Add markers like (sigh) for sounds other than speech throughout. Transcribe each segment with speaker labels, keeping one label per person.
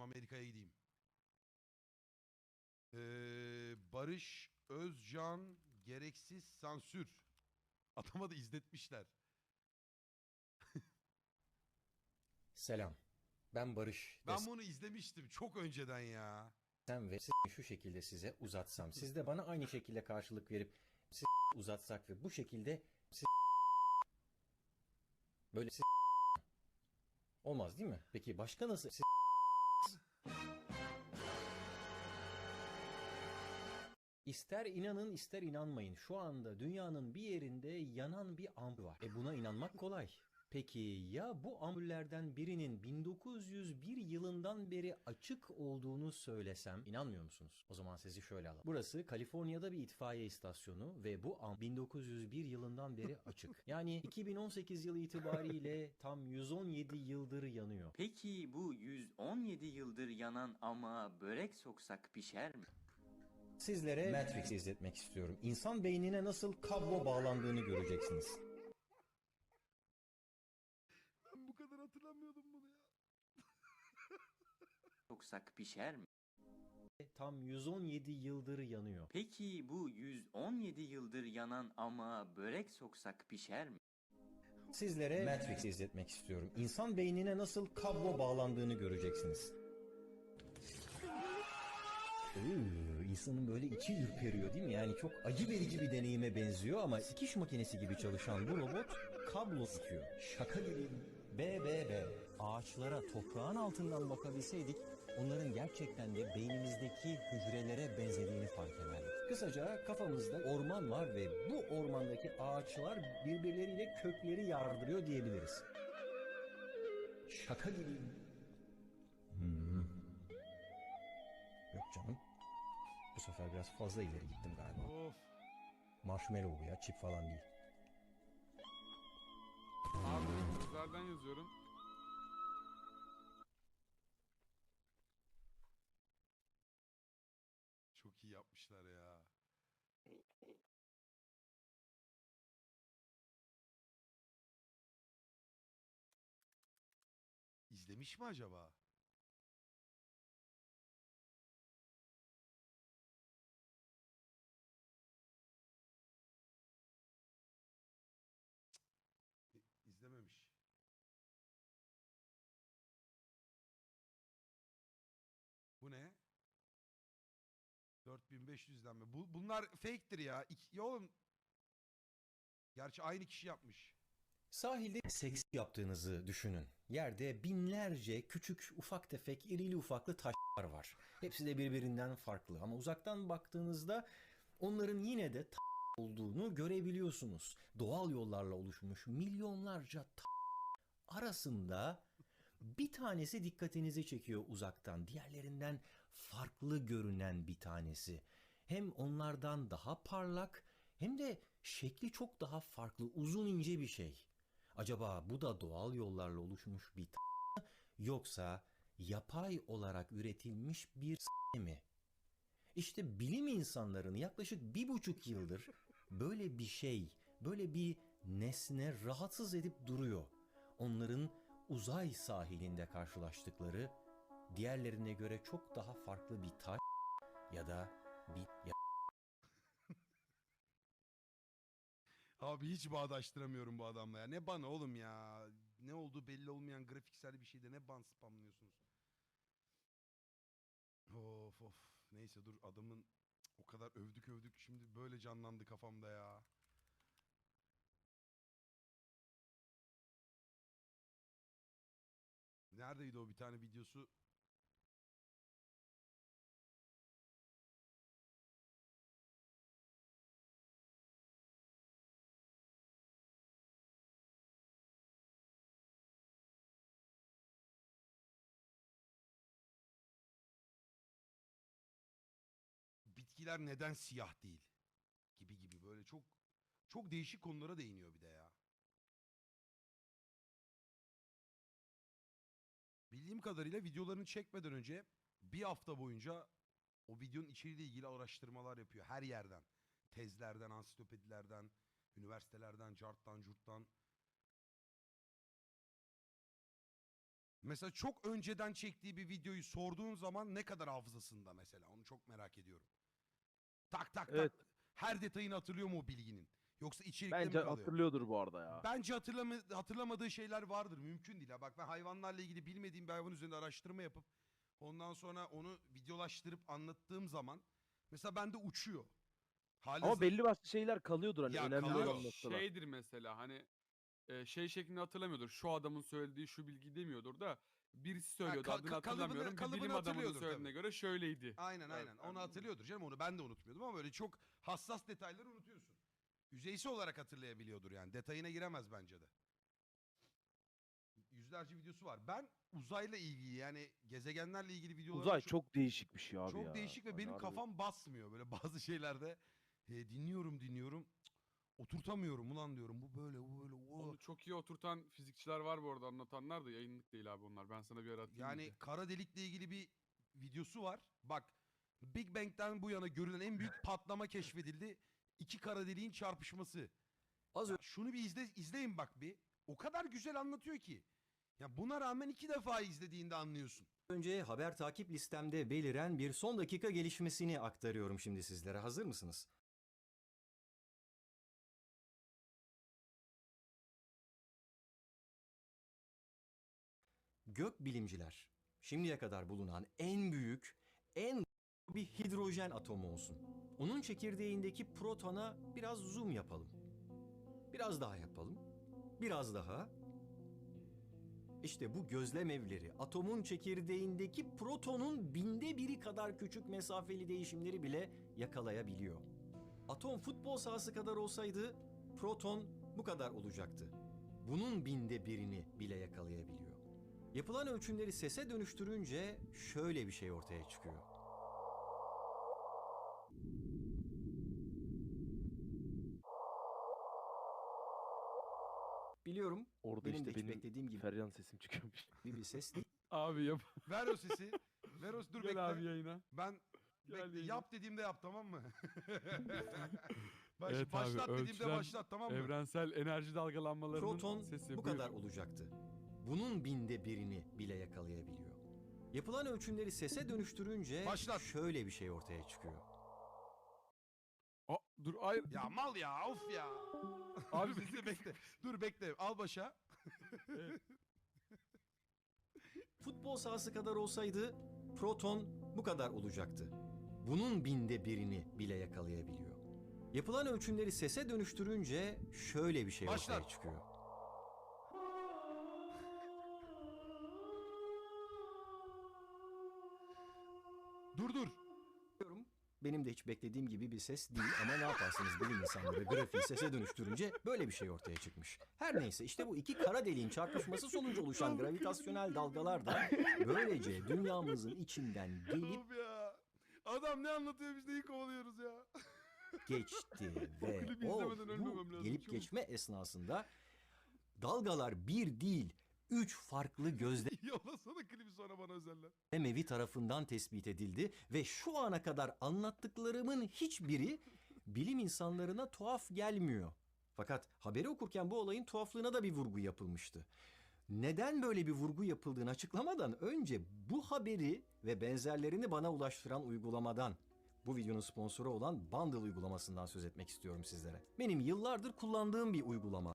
Speaker 1: lazım Amerika'ya gideyim. Ee, Barış Özcan gereksiz sansür. Adama da izletmişler.
Speaker 2: Selam. Ben Barış.
Speaker 1: Ben bunu izlemiştim çok önceden ya.
Speaker 2: Desem ve şu şekilde size uzatsam. Siz de bana aynı şekilde karşılık verip siz uzatsak ve bu şekilde siz böyle siz olmaz değil mi? Peki başka nasıl siz İster inanın ister inanmayın şu anda dünyanın bir yerinde yanan bir ampul var. E buna inanmak kolay. Peki ya bu ampullerden birinin 1901 yılından beri açık olduğunu söylesem inanmıyor musunuz? O zaman sizi şöyle alalım. Burası Kaliforniya'da bir itfaiye istasyonu ve bu ampul 1901 yılından beri (laughs) açık. Yani 2018 yılı itibariyle tam 117 yıldır yanıyor.
Speaker 3: Peki bu 117 yıldır yanan ama börek soksak pişer mi?
Speaker 2: Sizlere Matrix'i izletmek istiyorum. İnsan beynine nasıl kablo bağlandığını göreceksiniz.
Speaker 1: Ben bu kadar hatırlamıyordum bunu ya. (laughs)
Speaker 3: Soksak pişer mi?
Speaker 2: Tam 117 yıldır yanıyor.
Speaker 3: Peki bu 117 yıldır yanan ama börek soksak pişer mi?
Speaker 2: Sizlere Matrix'i izletmek istiyorum. İnsan beynine nasıl kablo bağlandığını göreceksiniz. Iıı, insanın böyle içi ürperiyor değil mi? Yani çok acı verici bir deneyime benziyor ama sikiş makinesi gibi çalışan bu robot kablo sıkıyor. Şaka gibi. BBB. Ağaçlara toprağın altından bakabilseydik onların gerçekten de beynimizdeki hücrelere benzediğini fark ederdik. Kısaca kafamızda orman var ve bu ormandaki ağaçlar birbirleriyle kökleri yardırıyor diyebiliriz. Şaka gibi. Yok canım. Sefer biraz fazla ileri gittim galiba.
Speaker 1: Of.
Speaker 2: Marshmallow bu ya, çip falan değil.
Speaker 4: Abi özelden yazıyorum.
Speaker 1: Çok iyi yapmışlar ya. İzlemiş mi acaba? 4500'den mi? Bu, bunlar fake'tir ya. İki, ya oğlum. Gerçi aynı kişi yapmış.
Speaker 2: Sahilde seks yaptığınızı düşünün. Yerde binlerce küçük ufak tefek irili ufaklı taşlar var. Hepsi de birbirinden farklı ama uzaktan baktığınızda onların yine de olduğunu görebiliyorsunuz. Doğal yollarla oluşmuş milyonlarca arasında bir tanesi dikkatinizi çekiyor uzaktan. Diğerlerinden farklı görünen bir tanesi. Hem onlardan daha parlak hem de şekli çok daha farklı, uzun ince bir şey. Acaba bu da doğal yollarla oluşmuş bir mı yoksa yapay olarak üretilmiş bir mi? İşte bilim insanlarını yaklaşık bir buçuk yıldır böyle bir şey, böyle bir nesne rahatsız edip duruyor. Onların uzay sahilinde karşılaştıkları diğerlerine göre çok daha farklı bir taş ya da bir ya (laughs)
Speaker 1: Abi hiç bağdaştıramıyorum bu adamla ya. Ne ban oğlum ya. Ne olduğu belli olmayan grafiksel bir şeyde ne ban spamlıyorsunuz. Of of. Neyse dur adamın o kadar övdük övdük şimdi böyle canlandı kafamda ya. Neredeydi o bir tane videosu? Bitkiler neden siyah değil gibi gibi böyle çok çok değişik konulara değiniyor bir de ya. Bildiğim kadarıyla videolarını çekmeden önce bir hafta boyunca o videonun içeriğiyle ilgili araştırmalar yapıyor her yerden. Tezlerden, ansiklopedilerden, üniversitelerden, carttan, curttan. Mesela çok önceden çektiği bir videoyu sorduğun zaman ne kadar hafızasında mesela onu çok merak ediyorum. Tak tak
Speaker 5: Evet.
Speaker 1: tak. Her detayını hatırlıyor mu o bilginin? Yoksa içerikte mi
Speaker 5: Bence
Speaker 1: kalıyor?
Speaker 5: hatırlıyordur bu arada ya.
Speaker 1: Bence hatırlama, hatırlamadığı şeyler vardır. Mümkün değil. ha. Bak ben hayvanlarla ilgili bilmediğim bir hayvan üzerinde araştırma yapıp ondan sonra onu videolaştırıp anlattığım zaman mesela bende uçuyor. Hali
Speaker 5: Ama belli başlı şeyler kalıyordur hani
Speaker 1: Ya
Speaker 5: önemli
Speaker 1: kalıyor.
Speaker 5: olan noktalar.
Speaker 4: Şeydir mesela hani e, şey şeklinde hatırlamıyordur. Şu adamın söylediği şu bilgi demiyordur da birisi söylüyordu
Speaker 1: ka-
Speaker 4: adını
Speaker 1: ka- kalıbını-
Speaker 4: hatırlamıyorum. Bir
Speaker 1: kalıbını
Speaker 4: bilim adamının
Speaker 1: hatırlıyordur
Speaker 4: söylediğine
Speaker 1: tabii.
Speaker 4: göre şöyleydi.
Speaker 1: Aynen aynen. Onu hatırlıyordur canım. Onu ben de unutmuyordum ama böyle çok hassas detayları unutuyorsun. Yüzeysel olarak hatırlayabiliyordur yani. Detayına giremez bence de. Yüzlerce videosu var. Ben uzayla ilgili yani gezegenlerle ilgili videoları
Speaker 5: Uzay çok değişik bir şey abi
Speaker 1: çok
Speaker 5: ya.
Speaker 1: değişik ve
Speaker 5: Hani
Speaker 1: benim
Speaker 5: harbi.
Speaker 1: kafam basmıyor. Böyle (laughs) bazı şeylerde e, dinliyorum dinliyorum. Oturtamıyorum ulan diyorum. Bu böyle bu böyle. o.
Speaker 4: Onu çok iyi oturtan fizikçiler var bu arada anlatanlar da yayınlık değil abi onlar. Ben sana bir ara atayım
Speaker 1: Yani
Speaker 4: linki.
Speaker 1: kara delikle ilgili bir videosu var. Bak Big Bang'den bu yana görülen en büyük patlama keşfedildi. İki kara deliğin çarpışması.
Speaker 2: Az
Speaker 1: Ya şunu bir izle, izleyin bak bir. O kadar güzel anlatıyor ki. Ya buna rağmen iki defa izlediğinde anlıyorsun.
Speaker 2: önce haber takip listemde beliren bir son dakika gelişmesini aktarıyorum şimdi sizlere. Hazır mısınız? Gök bilimciler şimdiye kadar bulunan en büyük, en bir hidrojen atomu olsun. Onun çekirdeğindeki protona biraz zoom yapalım. Biraz daha yapalım. Biraz daha. İşte bu gözlem evleri atomun çekirdeğindeki protonun binde biri kadar küçük mesafeli değişimleri bile yakalayabiliyor. Atom futbol sahası kadar olsaydı proton bu kadar olacaktı. Bunun binde birini bile yakalayabiliyor. Yapılan ölçümleri sese dönüştürünce şöyle bir şey ortaya çıkıyor. Biliyorum
Speaker 5: Orada
Speaker 2: benim
Speaker 5: işte
Speaker 2: de hiç
Speaker 5: benim
Speaker 2: beklediğim gibi
Speaker 5: Feryan sesim çıkıyormuş. (laughs)
Speaker 2: bir ses değil. (laughs)
Speaker 4: Abi yap.
Speaker 1: Ver o sesi. Ver o dur bekle.
Speaker 4: Gel abi yayına.
Speaker 1: Ben
Speaker 4: Gel
Speaker 1: bekle,
Speaker 4: yayına.
Speaker 1: yap dediğimde yap tamam mı? (laughs) Baş,
Speaker 4: Evet abi,
Speaker 1: başlat dediğimde
Speaker 4: ölçülen
Speaker 1: başlat tamam mı?
Speaker 4: Evrensel enerji dalgalanmalarının
Speaker 2: Proton
Speaker 4: sesi.
Speaker 2: bu
Speaker 4: buyur.
Speaker 2: kadar olacaktı. Bunun binde birini bile yakalayabiliyor. Yapılan ölçümleri sese dönüştürünce
Speaker 1: Başlat.
Speaker 2: şöyle bir şey ortaya çıkıyor.
Speaker 4: Aa, dur hayır.
Speaker 1: Ya mal ya of ya.
Speaker 4: Abi
Speaker 1: Dur bekle bekle. Dur bekle al başa.
Speaker 2: Futbol sahası kadar olsaydı proton bu kadar olacaktı. Bunun binde birini bile yakalayabiliyor. Yapılan ölçümleri sese dönüştürünce şöyle bir şey
Speaker 1: Başlat.
Speaker 2: ortaya çıkıyor.
Speaker 1: Dur dur.
Speaker 2: Biliyorum, Benim de hiç beklediğim gibi bir ses değil ama ne yaparsınız bilim insanları grafiği sese dönüştürünce böyle bir şey ortaya çıkmış. Her neyse işte bu iki kara deliğin çarpışması sonucu oluşan gravitasyonel dalgalar da böylece dünyamızın içinden gelip
Speaker 1: ya. Adam ne anlatıyor biz neyi kovalıyoruz ya.
Speaker 2: geçti (laughs) ve
Speaker 4: klibi
Speaker 2: o
Speaker 4: izlemeden ölmemem
Speaker 2: bu
Speaker 4: lazım,
Speaker 2: gelip geçme esnasında dalgalar bir değil üç farklı (laughs)
Speaker 1: Yollasana klibi sonra bana özelden.
Speaker 2: gözlemevi tarafından tespit edildi ve şu ana kadar anlattıklarımın hiçbiri bilim insanlarına tuhaf gelmiyor. Fakat haberi okurken bu olayın tuhaflığına da bir vurgu yapılmıştı. Neden böyle bir vurgu yapıldığını açıklamadan önce bu haberi ve benzerlerini bana ulaştıran uygulamadan bu videonun sponsoru olan Bundle uygulamasından söz etmek istiyorum sizlere. Benim yıllardır kullandığım bir uygulama.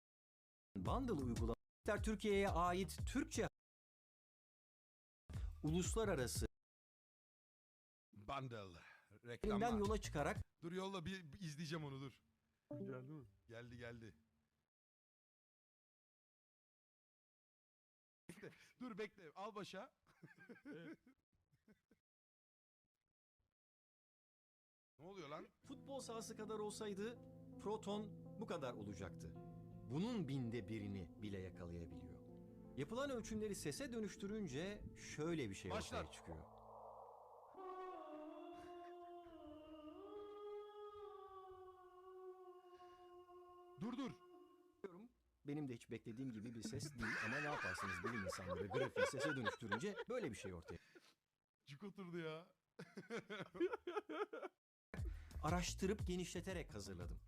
Speaker 2: Bundle uygulaması Türkiye'ye ait Türkçe uluslararası
Speaker 1: Bundle. Reklamlar.
Speaker 2: yola çıkarak
Speaker 1: Dur yolla bir, bir izleyeceğim onu dur.
Speaker 4: Geldi mi?
Speaker 1: Geldi geldi. Bekle. Dur bekle. Al başa. ne oluyor lan?
Speaker 2: futbol sahası kadar olsaydı proton bu kadar olacaktı. Bunun binde birini bile yakalayabiliyor. Yapılan ölçümleri sese dönüştürünce şöyle bir şey ortaya
Speaker 1: Başlat.
Speaker 2: çıkıyor.
Speaker 1: Dur dur.
Speaker 2: Benim de hiç beklediğim gibi bir ses değil ama ne yaparsınız bilim insanları grafiği sese dönüştürünce böyle bir şey ortaya.
Speaker 1: Cuk oturdu ya.
Speaker 2: Araştırıp genişleterek hazırladım.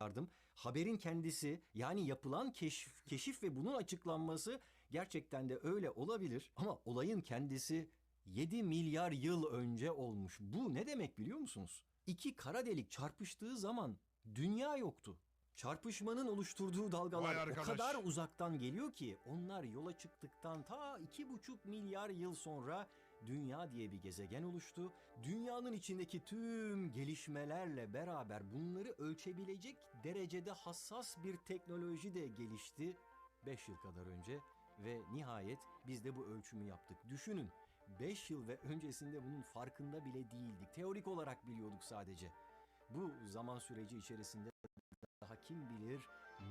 Speaker 2: Yardım. Haberin kendisi yani yapılan keşif, keşif ve bunun açıklanması gerçekten de öyle olabilir. Ama olayın kendisi 7 milyar yıl önce olmuş. Bu ne demek biliyor musunuz? İki kara delik çarpıştığı zaman dünya yoktu. Çarpışmanın oluşturduğu dalgalar o kadar uzaktan geliyor ki onlar yola çıktıktan ta iki buçuk milyar yıl sonra Dünya diye bir gezegen oluştu. Dünyanın içindeki tüm gelişmelerle beraber bunları ölçebilecek derecede hassas bir teknoloji de gelişti 5 yıl kadar önce ve nihayet biz de bu ölçümü yaptık. Düşünün 5 yıl ve öncesinde bunun farkında bile değildik. Teorik olarak biliyorduk sadece. Bu zaman süreci içerisinde daha kim bilir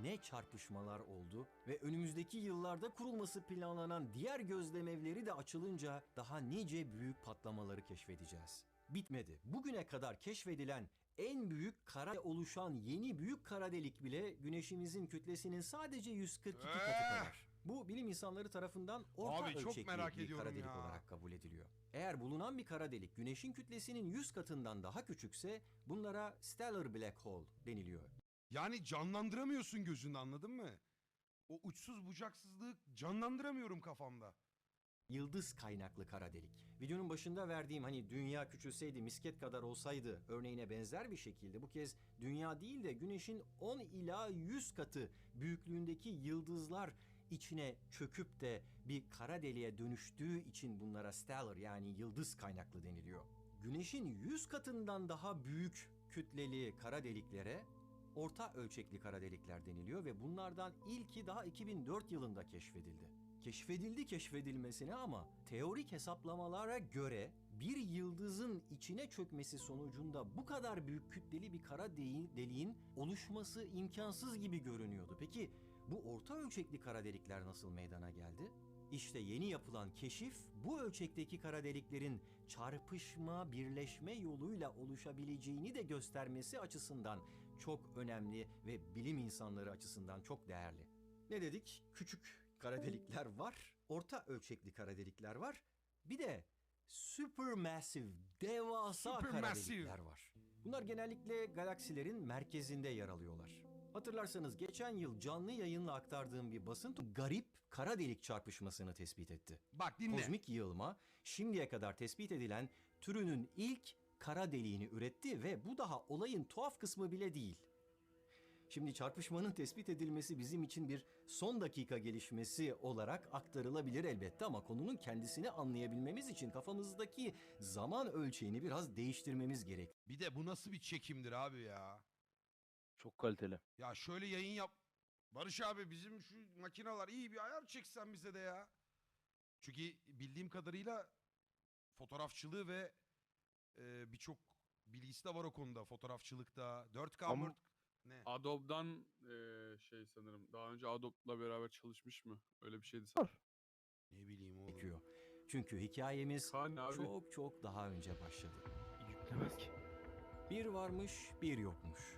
Speaker 2: ne çarpışmalar oldu ve önümüzdeki yıllarda kurulması planlanan diğer gözlem evleri de açılınca daha nice büyük patlamaları keşfedeceğiz. Bitmedi. Bugüne kadar keşfedilen en büyük kara oluşan yeni büyük kara delik bile güneşimizin kütlesinin sadece 142 katı kadar. Bu bilim insanları tarafından orta
Speaker 1: Abi çok
Speaker 2: ölçekli
Speaker 1: merak
Speaker 2: bir kara delik
Speaker 1: ya.
Speaker 2: olarak kabul ediliyor. Eğer bulunan bir kara delik güneşin kütlesinin 100 katından daha küçükse bunlara stellar black hole deniliyor.
Speaker 1: Yani canlandıramıyorsun gözünde anladın mı? O uçsuz bucaksızlığı canlandıramıyorum kafamda.
Speaker 2: Yıldız kaynaklı kara delik. Videonun başında verdiğim hani dünya küçülseydi misket kadar olsaydı örneğine benzer bir şekilde bu kez dünya değil de güneşin 10 ila 100 katı büyüklüğündeki yıldızlar içine çöküp de bir kara deliğe dönüştüğü için bunlara stellar yani yıldız kaynaklı deniliyor. Güneşin 100 katından daha büyük kütleli kara deliklere orta ölçekli kara delikler deniliyor ve bunlardan ilki daha 2004 yılında keşfedildi. Keşfedildi keşfedilmesine ama teorik hesaplamalara göre bir yıldızın içine çökmesi sonucunda bu kadar büyük kütleli bir kara deliğin, oluşması imkansız gibi görünüyordu. Peki bu orta ölçekli kara delikler nasıl meydana geldi? İşte yeni yapılan keşif bu ölçekteki kara deliklerin çarpışma, birleşme yoluyla oluşabileceğini de göstermesi açısından çok önemli ve bilim insanları açısından çok değerli. Ne dedik? Küçük kara delikler var, orta ölçekli kara delikler var. Bir de supermassive, devasa kara
Speaker 1: Supermassive.
Speaker 2: delikler var. Bunlar genellikle galaksilerin merkezinde yer alıyorlar. Hatırlarsanız geçen yıl canlı yayınla aktardığım bir basın garip kara delik çarpışmasını tespit etti.
Speaker 1: Bak dinle.
Speaker 2: Kozmik yığılma şimdiye kadar tespit edilen türünün ilk kara deliğini üretti ve bu daha olayın tuhaf kısmı bile değil. Şimdi çarpışmanın tespit edilmesi bizim için bir son dakika gelişmesi olarak aktarılabilir elbette ama konunun kendisini anlayabilmemiz için kafamızdaki zaman ölçeğini biraz değiştirmemiz gerek.
Speaker 1: Bir de bu nasıl bir çekimdir abi ya?
Speaker 5: Çok kaliteli.
Speaker 1: Ya şöyle yayın yap. Barış abi bizim şu makineler iyi bir ayar çeksen bize de ya. Çünkü bildiğim kadarıyla fotoğrafçılığı ve e, birçok bilgisi de var o konuda. Fotoğrafçılıkta. 4K
Speaker 5: Ama-
Speaker 1: Word- ne?
Speaker 4: Adobe'dan eee, şey sanırım. Daha önce Adobe'la beraber çalışmış mı? Öyle bir şeydi sanırım.
Speaker 1: Ne bileyim oğlum.
Speaker 2: gerekiyor. Çünkü hikayemiz
Speaker 4: Kaan abi.
Speaker 2: çok çok daha önce başladı.
Speaker 5: Yüklemez ki.
Speaker 2: Bir varmış, bir yokmuş.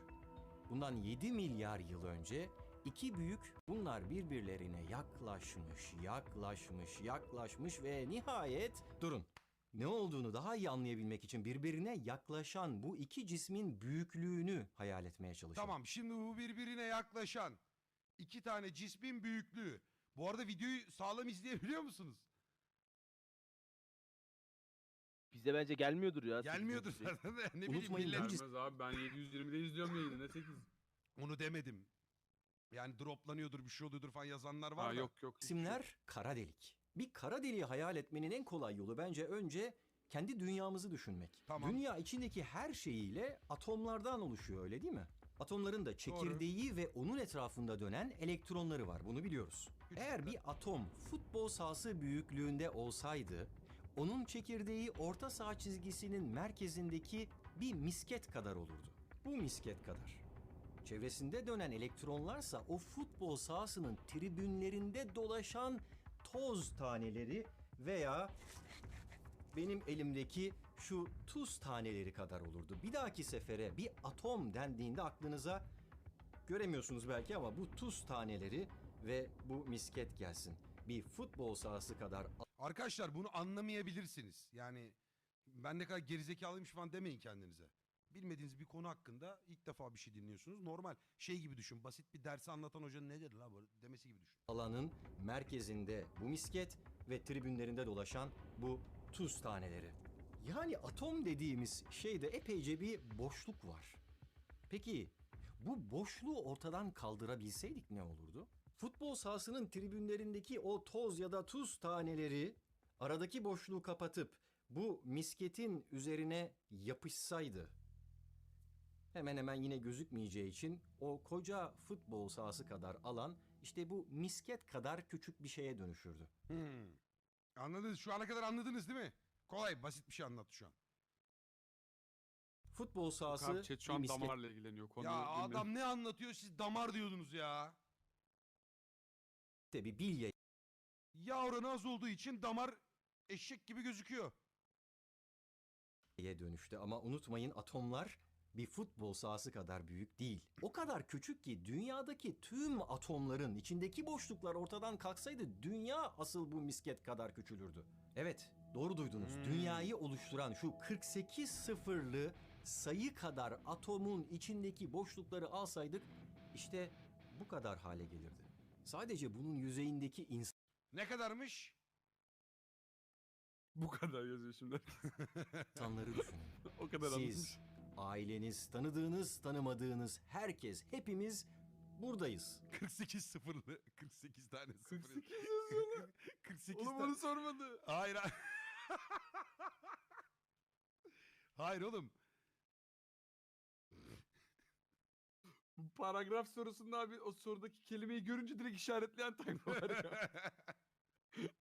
Speaker 2: Bundan 7 milyar yıl önce iki büyük bunlar birbirlerine yaklaşmış, yaklaşmış, yaklaşmış ve nihayet durun. Ne olduğunu daha iyi anlayabilmek için birbirine yaklaşan bu iki cismin büyüklüğünü hayal etmeye çalışın.
Speaker 1: Tamam şimdi bu birbirine yaklaşan iki tane cismin büyüklüğü. Bu arada videoyu sağlam izleyebiliyor musunuz?
Speaker 5: Bize bence gelmiyordur ya.
Speaker 1: Gelmiyordur zaten de. Ne bileyim
Speaker 2: Unutmayın,
Speaker 1: millet-
Speaker 4: Gelmez abi ben 720'de izliyorum yayını ne 8.
Speaker 1: Onu demedim. Yani droplanıyordur bir şey oluyordur falan yazanlar var
Speaker 4: Ha
Speaker 1: da.
Speaker 4: yok yok. hiç yok.
Speaker 2: İsimler kara delik. Bir kara deliği hayal etmenin en kolay yolu bence önce kendi dünyamızı düşünmek.
Speaker 1: Tamam.
Speaker 2: Dünya içindeki her şeyiyle atomlardan oluşuyor öyle değil mi? Atomların da çekirdeği ve onun etrafında dönen elektronları var bunu biliyoruz. Eğer bir atom futbol sahası büyüklüğünde olsaydı onun çekirdeği orta saha çizgisinin merkezindeki bir misket kadar olurdu. Bu misket kadar. Çevresinde dönen elektronlarsa o futbol sahasının tribünlerinde dolaşan toz taneleri veya benim elimdeki şu tuz taneleri kadar olurdu. Bir dahaki sefere bir atom dendiğinde aklınıza göremiyorsunuz belki ama bu tuz taneleri ve bu misket gelsin. Bir futbol sahası kadar
Speaker 1: Arkadaşlar bunu anlamayabilirsiniz. Yani ben ne kadar gerizekalıymış falan demeyin kendinize. Bilmediğiniz bir konu hakkında ilk defa bir şey dinliyorsunuz. Normal şey gibi düşün. Basit bir dersi anlatan hocanın ne dedi la bu demesi gibi düşün.
Speaker 2: alanın merkezinde bu misket ve tribünlerinde dolaşan bu tuz taneleri. Yani atom dediğimiz şeyde epeyce bir boşluk var. Peki bu boşluğu ortadan kaldırabilseydik ne olurdu? Futbol sahasının tribünlerindeki o toz ya da tuz taneleri aradaki boşluğu kapatıp bu misketin üzerine yapışsaydı hemen hemen yine gözükmeyeceği için o koca futbol sahası kadar alan işte bu misket kadar küçük bir şeye dönüşürdü.
Speaker 1: Hmm. Anladınız. Şu ana kadar anladınız değil mi? Kolay basit bir şey anlattı şu an.
Speaker 2: Futbol sahası
Speaker 4: chat şu
Speaker 2: bir
Speaker 4: an
Speaker 2: misket
Speaker 4: damarla ilgileniyor. Konuyu
Speaker 1: ya
Speaker 4: bilmiyorum.
Speaker 1: adam ne anlatıyor siz damar diyordunuz ya.
Speaker 2: bir bilye
Speaker 1: Yağ oranı az olduğu için damar eşek gibi gözüküyor.
Speaker 2: ye dönüştü ama unutmayın atomlar bir futbol sahası kadar büyük değil. O kadar küçük ki dünyadaki tüm atomların içindeki boşluklar ortadan kalksaydı dünya asıl bu misket kadar küçülürdü. Evet, doğru duydunuz.
Speaker 1: Hmm.
Speaker 2: Dünyayı oluşturan şu 48 sıfırlı sayı kadar atomun içindeki boşlukları alsaydık işte bu kadar hale gelirdi. Sadece bunun yüzeyindeki
Speaker 1: Ne kadarmış?
Speaker 4: Bu kadar yazıyor şimdi.
Speaker 2: insanları düşünün. (laughs)
Speaker 4: o kadar
Speaker 2: Siz,
Speaker 4: anlatmış.
Speaker 2: Aileniz, tanıdığınız, tanımadığınız herkes, hepimiz buradayız.
Speaker 1: 48 sıfırlı. 48 tane sıfır.
Speaker 4: 48 yazıyorlar.
Speaker 1: 48
Speaker 4: Oğlum
Speaker 1: tane.
Speaker 4: onu sormadı.
Speaker 1: Hayır hayır. hayır oğlum.
Speaker 4: Bu paragraf sorusunda abi o sorudaki kelimeyi görünce direkt işaretleyen tayfa var ya. (laughs)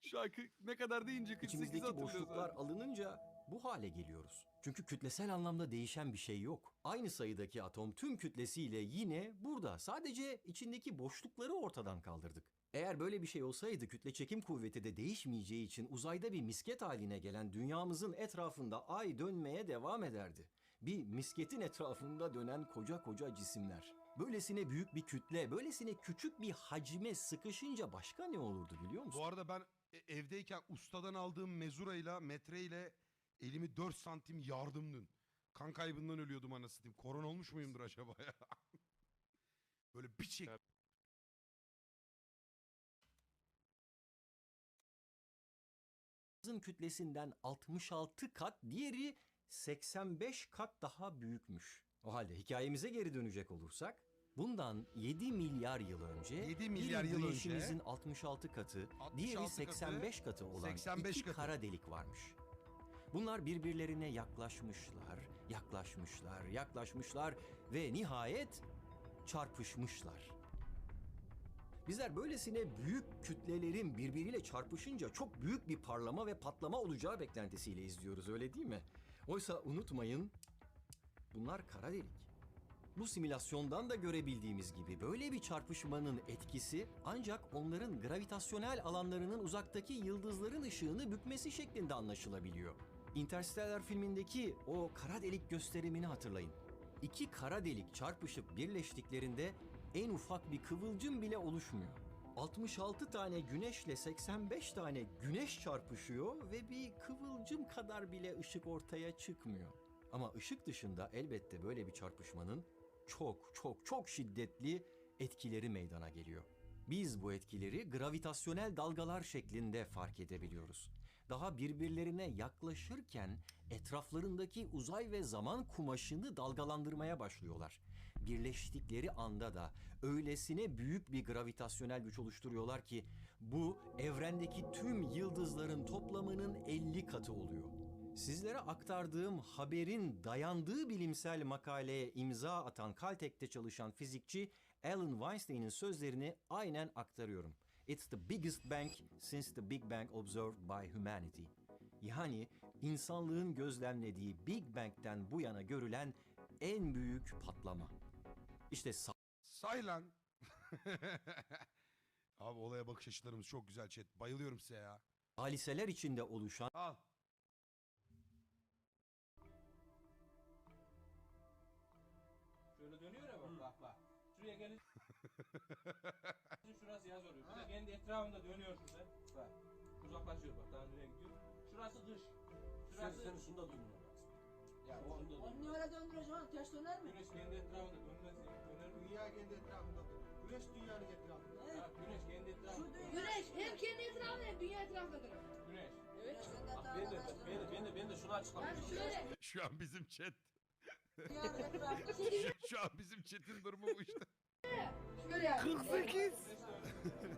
Speaker 4: Şu an kı- ne kadar deyince 48
Speaker 2: İçimizdeki
Speaker 4: hatırlıyoruz
Speaker 2: boşluklar
Speaker 4: abi.
Speaker 2: alınınca bu hale geliyoruz. Çünkü kütlesel anlamda değişen bir şey yok. Aynı sayıdaki atom tüm kütlesiyle yine burada. Sadece içindeki boşlukları ortadan kaldırdık. Eğer böyle bir şey olsaydı kütle çekim kuvveti de değişmeyeceği için uzayda bir misket haline gelen dünyamızın etrafında ay dönmeye devam ederdi. Bir misketin etrafında dönen koca koca cisimler. Böylesine büyük bir kütle, böylesine küçük bir hacme sıkışınca başka ne olurdu biliyor musun?
Speaker 1: Bu arada ben e- evdeyken ustadan aldığım mezurayla metreyle elimi 4 santim yardım dün. Kan kaybından ölüyordum anasını satayım. Korona olmuş muyumdur acaba ya? (laughs) Böyle bir çek.
Speaker 2: Kütlesinden 66 kat, diğeri 85 kat daha büyükmüş. O halde hikayemize geri dönecek olursak, bundan 7 milyar yıl önce
Speaker 1: 7 milyar yıl önce
Speaker 2: güneşimizin 66 katı,
Speaker 1: 66
Speaker 2: diğeri
Speaker 1: katı,
Speaker 2: 85 katı olan
Speaker 1: 85
Speaker 2: iki
Speaker 1: katı.
Speaker 2: kara delik varmış. Bunlar birbirlerine yaklaşmışlar, yaklaşmışlar, yaklaşmışlar ve nihayet çarpışmışlar. Bizler böylesine büyük kütlelerin birbiriyle çarpışınca çok büyük bir parlama ve patlama olacağı beklentisiyle izliyoruz öyle değil mi? Oysa unutmayın bunlar kara delik. Bu simülasyondan da görebildiğimiz gibi böyle bir çarpışmanın etkisi ancak onların gravitasyonel alanlarının uzaktaki yıldızların ışığını bükmesi şeklinde anlaşılabiliyor. Interstellar filmindeki o kara delik gösterimini hatırlayın. İki kara delik çarpışıp birleştiklerinde en ufak bir kıvılcım bile oluşmuyor. 66 tane güneşle 85 tane güneş çarpışıyor ve bir kıvılcım kadar bile ışık ortaya çıkmıyor. Ama ışık dışında elbette böyle bir çarpışmanın çok çok çok şiddetli etkileri meydana geliyor. Biz bu etkileri gravitasyonel dalgalar şeklinde fark edebiliyoruz. Daha birbirlerine yaklaşırken etraflarındaki uzay ve zaman kumaşını dalgalandırmaya başlıyorlar. Birleştikleri anda da öylesine büyük bir gravitasyonel güç oluşturuyorlar ki bu evrendeki tüm yıldızların toplamının 50 katı oluyor. Sizlere aktardığım haberin dayandığı bilimsel makaleye imza atan Caltech'te çalışan fizikçi Alan Weinstein'in sözlerini aynen aktarıyorum. It's the biggest bang since the Big Bang observed by humanity. Yani insanlığın gözlemlediği Big Bang'den bu yana görülen en büyük patlama. İşte
Speaker 1: Say lan. (laughs) Abi olaya bakış açılarımız çok güzel chat. Bayılıyorum size ya.
Speaker 2: haliseler içinde oluşan
Speaker 1: Al. (laughs)
Speaker 6: şurası yaz oluyor. Bir de kendi etrafında dönüyor şurada. Bak. Uzaklaşıyor bak daha nereye gidiyor. Şurası dış. Şurası
Speaker 7: Sen şunu da duymuyor.
Speaker 6: Ya o onda
Speaker 7: Onu öyle döndürüyorsun? Ters döner mi?
Speaker 6: Güneş kendi etrafında dönmez. Döner mi?
Speaker 8: Dünya kendi etrafında dönüyor. Güneş dünyanın etrafında.
Speaker 7: Evet.
Speaker 6: Ha, güneş kendi
Speaker 7: Şu
Speaker 6: etrafında.
Speaker 7: dünya.
Speaker 9: Güneş hem kendi etrafında hem dünya etrafında dönüyor.
Speaker 6: Güneş.
Speaker 9: Evet.
Speaker 6: Bak ben de, ben de, ben de, ben de şunu açıklamak
Speaker 9: Yani şöyle
Speaker 1: Şu an bizim chat. Şu, şu an bizim chat'in durumu bu işte.
Speaker 9: Şöyle yani.
Speaker 5: 48.
Speaker 6: Güneş de öyle.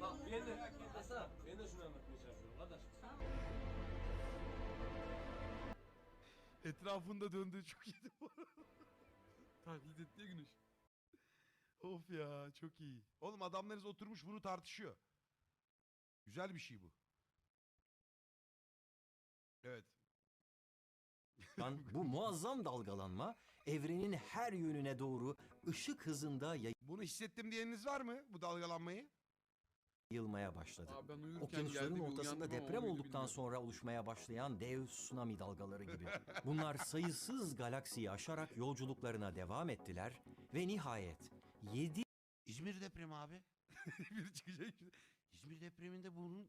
Speaker 6: Bak ben de, Hasan, ben de şunu anlatmaya çalışıyorum kardeş.
Speaker 1: Etrafında döndüğü çok iyiydi bu arada.
Speaker 4: Taklit etti ya güneş.
Speaker 1: Of ya çok iyi. Oğlum adamlarınız oturmuş bunu tartışıyor. Güzel bir şey bu. Evet.
Speaker 2: Lan bu (laughs) muazzam dalgalanma evrenin her yönüne doğru ışık hızında
Speaker 1: Bunu hissettim diyeniniz var mı bu dalgalanmayı?
Speaker 2: yayılmaya başladı.
Speaker 4: Abi ben uyurken
Speaker 2: Okyanusların
Speaker 4: geldi bir
Speaker 2: ortasında
Speaker 4: uyandım ama
Speaker 2: deprem olduktan
Speaker 4: bilmiyorum.
Speaker 2: sonra oluşmaya başlayan dev tsunami dalgaları gibi. Bunlar sayısız galaksiyi aşarak yolculuklarına devam ettiler ve nihayet 7
Speaker 1: İzmir depremi abi. (laughs) Biri çıkacak şimdi. İzmir depreminde bunun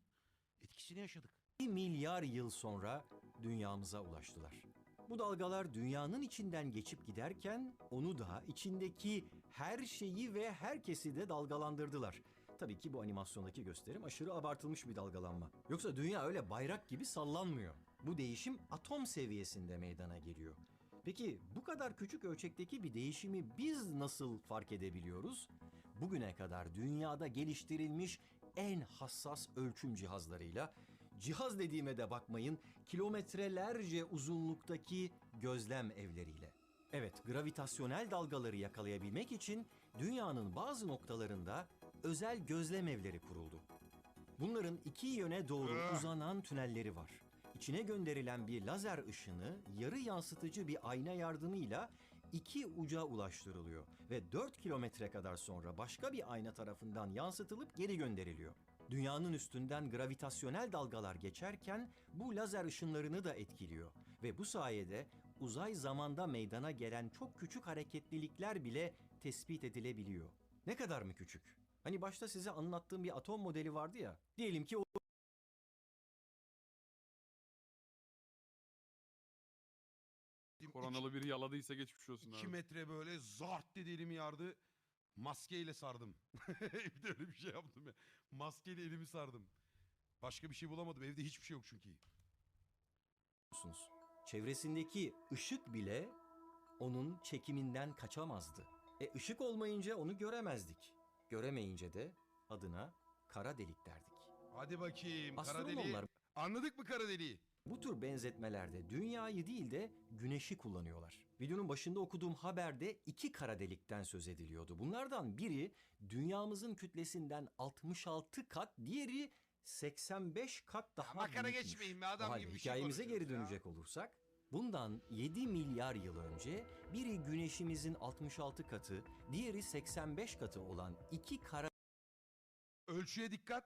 Speaker 1: etkisini yaşadık.
Speaker 2: Milyar yıl sonra dünyamıza ulaştılar. Bu dalgalar dünyanın içinden geçip giderken onu da içindeki her şeyi ve herkesi de dalgalandırdılar. Tabii ki bu animasyondaki gösterim aşırı abartılmış bir dalgalanma. Yoksa dünya öyle bayrak gibi sallanmıyor. Bu değişim atom seviyesinde meydana geliyor. Peki bu kadar küçük ölçekteki bir değişimi biz nasıl fark edebiliyoruz? Bugüne kadar dünyada geliştirilmiş en hassas ölçüm cihazlarıyla Cihaz dediğime de bakmayın, kilometrelerce uzunluktaki gözlem evleriyle. Evet, gravitasyonel dalgaları yakalayabilmek için dünyanın bazı noktalarında özel gözlem evleri kuruldu. Bunların iki yöne doğru
Speaker 1: Ah.
Speaker 2: uzanan tünelleri var. İçine gönderilen bir lazer ışını yarı yansıtıcı bir ayna yardımıyla iki uca ulaştırılıyor ve 4 kilometre kadar sonra başka bir ayna tarafından yansıtılıp geri gönderiliyor. Dünyanın üstünden gravitasyonel dalgalar geçerken bu lazer ışınlarını da etkiliyor ve bu sayede uzay zamanda meydana gelen çok küçük hareketlilikler bile tespit edilebiliyor. Ne kadar mı küçük? Hani başta size anlattığım bir atom modeli vardı ya. Diyelim ki o
Speaker 4: Koronalı biri yaladıysa geçmiş olsun
Speaker 1: 2
Speaker 4: abi.
Speaker 1: metre böyle zart dedi elimi yardı. Maskeyle sardım. (laughs) bir de öyle bir şey yaptım ya. Maskeyle elimi sardım. Başka bir şey bulamadım. Evde hiçbir şey yok çünkü.
Speaker 2: musunuz? Çevresindeki ışık bile onun çekiminden kaçamazdı. E ışık olmayınca onu göremezdik. Göremeyince de adına kara delik derdik.
Speaker 1: Hadi bakayım kara deliği.
Speaker 2: Astronomlar
Speaker 1: Anladık mı kara deliği?
Speaker 2: Bu tür benzetmelerde dünyayı değil de güneşi kullanıyorlar. Videonun başında okuduğum haberde iki kara delikten söz ediliyordu. Bunlardan biri dünyamızın kütlesinden 66 kat, diğeri 85 kat daha
Speaker 1: makara
Speaker 2: büyükmüş.
Speaker 1: geçmeyin be, adam gibi bir şey
Speaker 2: hikayemize geri
Speaker 1: konuşuyoruz
Speaker 2: dönecek olursak Bundan 7 milyar yıl önce biri güneşimizin 66 katı, diğeri 85 katı olan iki kara
Speaker 1: Ölçüye dikkat.